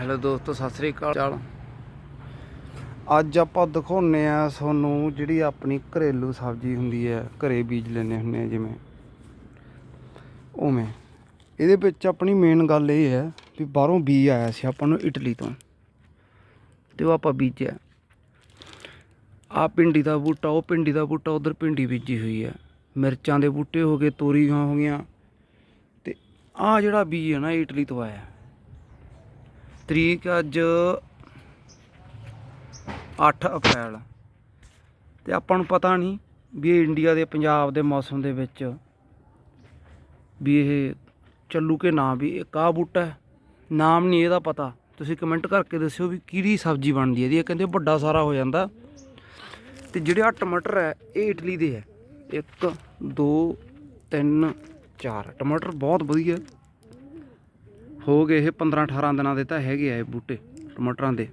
Hello ਦੋਸਤੋ, ਸਤਿ ਸ੍ਰੀ ਅਕਾਲ ਅੱਜ ਆਪਾਂ ਦਿਖਾਉਨੇ ਆ ਤੁਹਾਨੂੰ ਜਿਹੜੀ ਆਪਣੀ ਘਰੇਲੂ ਸਬਜ਼ੀ ਹੁੰਦੀ ਹੈ, ਘਰੇ ਬੀਜ ਲੈਨੇ ਹੁੰਨੇ ਆ ਜਿਵੇਂ ਉਵੇਂ। ਇਹਦੇ ਵਿੱਚ ਆਪਣੀ ਮੇਨ ਗੱਲ ਇਹ ਹੈ ਵੀ ਬਾਹਰੋਂ ਬੀਜ ਆਇਆ ਸੀ ਆਪਾਂ ਨੂੰ ਇਟਲੀ ਤੋਂ ਤੇ ਉਹ ਆਪਾਂ ਬੀਜਿਆ। ਆ ਪਿੰਡੀ ਦਾ ਬੂਟਾ, ਉਹ ਪਿੰਡੀ ਦਾ ਬੂਟਾ ਉਧਰ ਪਿੰਡੀ ਬੀਜੀ ਹੋਈ ਹੈ। ਮਿਰਚਾਂ ਦੇ ਬੂਟੇ ਹੋ ਗਏ, ਤੋਰੀਆਂ ਹੋ ਗਈਆਂ ਤੇ ਆ ਜਿਹੜਾ ਬੀਜ ਹੈ ਨਾ ਇਟਲੀ ਤੋਂ ਆਇਆ। ਤਰੀਕ ਅੱਜ 8 ਅਪ੍ਰੈਲ। ਤੇ ਆਪਾਂ ਨੂੰ ਪਤਾ ਨਹੀਂ ਵੀ ਇਹ ਇੰਡੀਆ ਦੇ, ਪੰਜਾਬ ਦੇ ਮੌਸਮ ਦੇ ਵਿੱਚ ਵੀ ਇਹ ਚੱਲੂ ਕਿ ਨਾ, ਵੀ ਇਹ ਕਾ ਬੂਟਾ ਹੈ। ਨਾਮ ਨਹੀਂ ਇਹਦਾ ਪਤਾ। ਤੁਸੀਂ ਕਮੈਂਟ ਕਰਕੇ ਦੱਸਿਓ ਵੀ ਕਿਹੜੀ ਸਬਜ਼ੀ ਬਣਦੀ ਹੈ ਇਹਦੀ। ਇਹ ਕਹਿੰਦੇ ਵੱਡਾ ਸਾਰਾ ਹੋ ਜਾਂਦਾ। ਤੇ ਜਿਹੜੇ ਆ ਟਮਾਟਰ ਹੈ, ਇਹ ਇਟਲੀ ਦੇ ਹੈ। 1 2 3 4 ਟਮਾਟਰ ਬਹੁਤ ਵਧੀਆ। ਹੋ ਗਏ ਇਹ 15 18 ਦਿਨਾਂ ਦੇ ਤਾਂ ਹੈਗੇ ਆ ਇਹ ਬੂਟੇ, ਟਮਾਟਰਾਂ ਦੇ।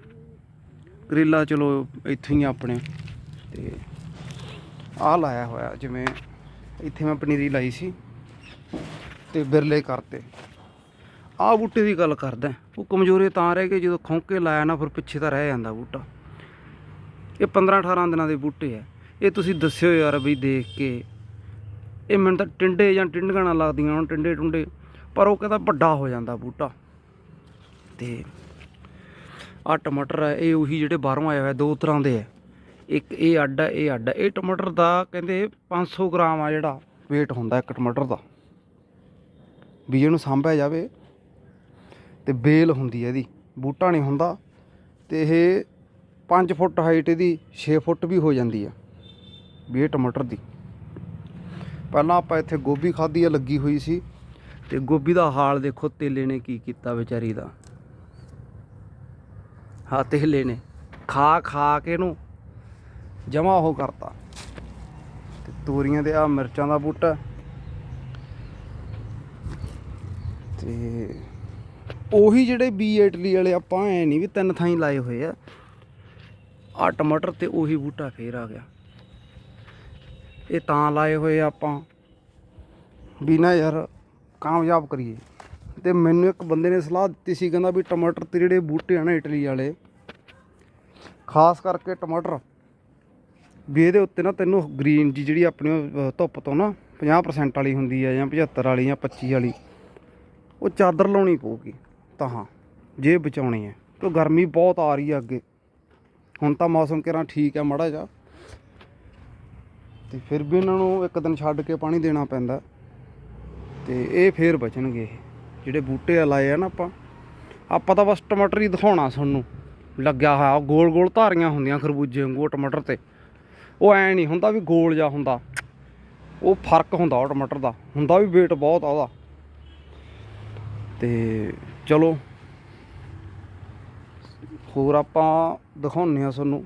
ਕਰੇਲਾ ਚਲੋ ਇੱਥੇ ਹੀ ਆਪਣੇ। ਤੇ ਆਹ ਲਾਇਆ ਹੋਇਆ, ਜਿਵੇਂ ਇੱਥੇ ਮੈਂ ਪਨੀਰੀ ਲਾਈ ਸੀ ਤੇ ਬਿਰਲੇ ਕਰਤੇ। ਆਹ ਬੂਟੇ ਦੀ ਗੱਲ ਕਰਦਾ, ਉਹ ਕਮਜ਼ੋਰੇ ਤਾਂ ਰਹਿ ਗਏ, ਜਦੋਂ ਖੌਂਕੇ ਲਾਇਆ ਨਾ ਫਿਰ ਪਿੱਛੇ ਤਾਂ ਰਹਿ ਜਾਂਦਾ ਬੂਟਾ। ਇਹ 15 18 ਦਿਨਾਂ ਦੇ ਬੂਟੇ ਆ। ਇਹ ਤੁਸੀਂ ਦੱਸਿਓ ਯਾਰ ਬਈ ਦੇਖ ਕੇ। ਇਹ ਮੈਨੂੰ ਤਾਂ ਟਿੰਡੇ ਜਾਂ ਟਿੰਡਗਾਂ ਨਾਲ ਲੱਗਦੀਆਂ, ਹੁਣ ਟਿੰਡੇ ਟੁੰਡੇ ਪਰ ਉਹ ਕਹਿੰਦਾ ਵੱਡਾ ਹੋ ਜਾਂਦਾ ਬੂਟਾ। ਤੇ ਆ ਟਮਾਟਰ ਹੈ ਇਹ ਉਹੀ ਜਿਹੜੇ ਬਾਹਰੋਂ ਆਏ ਹੋਏ ਦੋ ਤਰ੍ਹਾਂ ਦੇ ਹੈ ਇੱਕ ਇਹ ਅੱਡ ਹੈ ਇਹ ਅੱਡ ਹੈ ਇਹ ਟਮਾਟਰ ਦਾ ਕਹਿੰਦੇ 500 ਗ੍ਰਾਮ ਆ ਜਿਹੜਾ, weight ਹੁੰਦਾ ਇੱਕ ਟਮਾਟਰ ਦਾ। ਵੀ ਇਹਨੂੰ ਸਾਂਭਿਆ ਜਾਵੇ ਤੇ ਬੇਲ ਹੁੰਦੀ ਹੈ ਇਹਦੀ, ਬੂਟਾ ਨਹੀਂ ਹੁੰਦਾ। ਤੇ ਇਹ 5 ਫੁੱਟ ਹਾਈਟ ਇਹਦੀ 6 ਫੁੱਟ ਵੀ ਹੋ ਜਾਂਦੀ ਆ, ਵੀ ਇਹ ਟਮਾਟਰ ਦੀ। ਪਹਿਲਾਂ ਆਪਾਂ ਇੱਥੇ ਗੋਭੀ ਖਾਧੀ ਆ, ਲੱਗੀ ਹੋਈ ਸੀ। ਤੇ ਗੋਭੀ ਦਾ ਹਾਲ ਦੇਖੋ, ਤੇਲੇ ਨੇ ਕੀ ਕੀਤਾ ਵਿਚਾਰੀ ਦਾ। ਹਾਂ ਤੇਲੇ ਨੇ, ਖਾ ਖਾ ਕੇ ਇਹਨੂੰ ਜਮਾ ਉਹ ਕਰਤਾ। ਤੇ ਤੋਰੀਆਂ ਦੇ ਆ ਮਿਰਚਾਂ ਦਾ ਬੂਟਾ। ਤੇ ਉਹੀ ਜਿਹੜੇ ਬੀ ਇਟਲੀ ਵਾਲੇ ਆਪਾਂ ਐ ਨਹੀਂ ਵੀ ਤਿੰਨ ਥਾਈਂ ਲਾਏ ਹੋਏ ਆ ਆ ਟਮਾਟਰ ਤੇ ਉਹੀ ਬੂਟਾ ਫੇਰ ਆ ਗਿਆ। ਇਹ ਤਾਂ ਲਾਏ ਹੋਏ ਆਪਾਂ। ਵੀ ਨਾ ਯਾਰ ਕਾਮਯਾਬ ਕਰੀਏ। ਤੇ ਮੈਨੂੰ ਇੱਕ ਬੰਦੇ ਨੇ ਸਲਾਹ ਦਿੱਤੀ ਸੀ, ਕਹਿੰਦਾ ਵੀ ਟਮਾਟਰ ਤੇ ਜਿਹੜੇ ਬੂਟੇ ਆ ਨਾ ਇਟਲੀ ਵਾਲੇ, ਖਾਸ ਕਰਕੇ ਟਮਾਟਰ, ਵੀ ਇਹਦੇ ਉੱਤੇ ਨਾ ਤੈਨੂੰ ਗ੍ਰੀਨ ਜੀ ਜਿਹੜੀ ਆਪਣੀ ਧੁੱਪ ਤੋਂ ਨਾ 50% ਵਾਲੀ ਹੁੰਦੀ ਹੈ ਜਾਂ 75 ਵਾਲੀ ਜਾਂ 25 ਵਾਲੀ, ਉਹ ਚਾਦਰ ਲਾਉਣੀ ਪਊਗੀ। ਤਾਂ ਹਾਂ, ਜੇ ਬਚਾਉਣੀ ਹੈ, ਕਿਉਂ ਗਰਮੀ ਬਹੁਤ ਆ ਰਹੀ ਹੈ ਅੱਗੇ। ਹੁਣ ਤਾਂ ਮੌਸਮ ਕਿਰਾਂ ਠੀਕ ਹੈ ਮਾੜਾ ਜਿਹਾ। ਤੇ ਫਿਰ ਵੀ ਇਹਨਾਂ ਨੂੰ ਇੱਕ ਦਿਨ ਛੱਡ ਕੇ ਪਾਣੀ ਦੇਣਾ ਪੈਂਦਾ। ਤੇ ਇਹ ਫੇਰ ਬਚਣਗੇ ਜਿਹੜੇ ਬੂਟੇ ਆ ਲਾਏ ਆ ਨਾ ਆਪਾਂ ਆਪਾਂ ਤਾਂ ਬਸ ਟਮਾਟਰ ਹੀ ਦਿਖਾਉਣਾ ਤੁਹਾਨੂੰ ਲੱਗਿਆ ਹੋਇਆ ਗੋਲ ਗੋਲ ਧਾਰੀਆਂ ਹੁੰਦੀਆਂ ਖਰਬੂਜੇ ਵਾਂਗੂ ਟਮਾਟਰ ਤੇ। ਉਹ ਐ ਨਹੀਂ ਹੁੰਦਾ ਵੀ ਗੋਲ ਜਿਹਾ ਹੁੰਦਾ। ਉਹ ਫ਼ਰਕ ਹੁੰਦਾ ਉਹ ਟਮਾਟਰ ਦਾ, ਹੁੰਦਾ ਵੀ weight ਬਹੁਤ ਆ ਉਹਦਾ। ਤੇ ਚਲੋ, ਹੋਰ ਆਪਾਂ ਦਿਖਾਉਂਦੇ ਆ ਤੁਹਾਨੂੰ।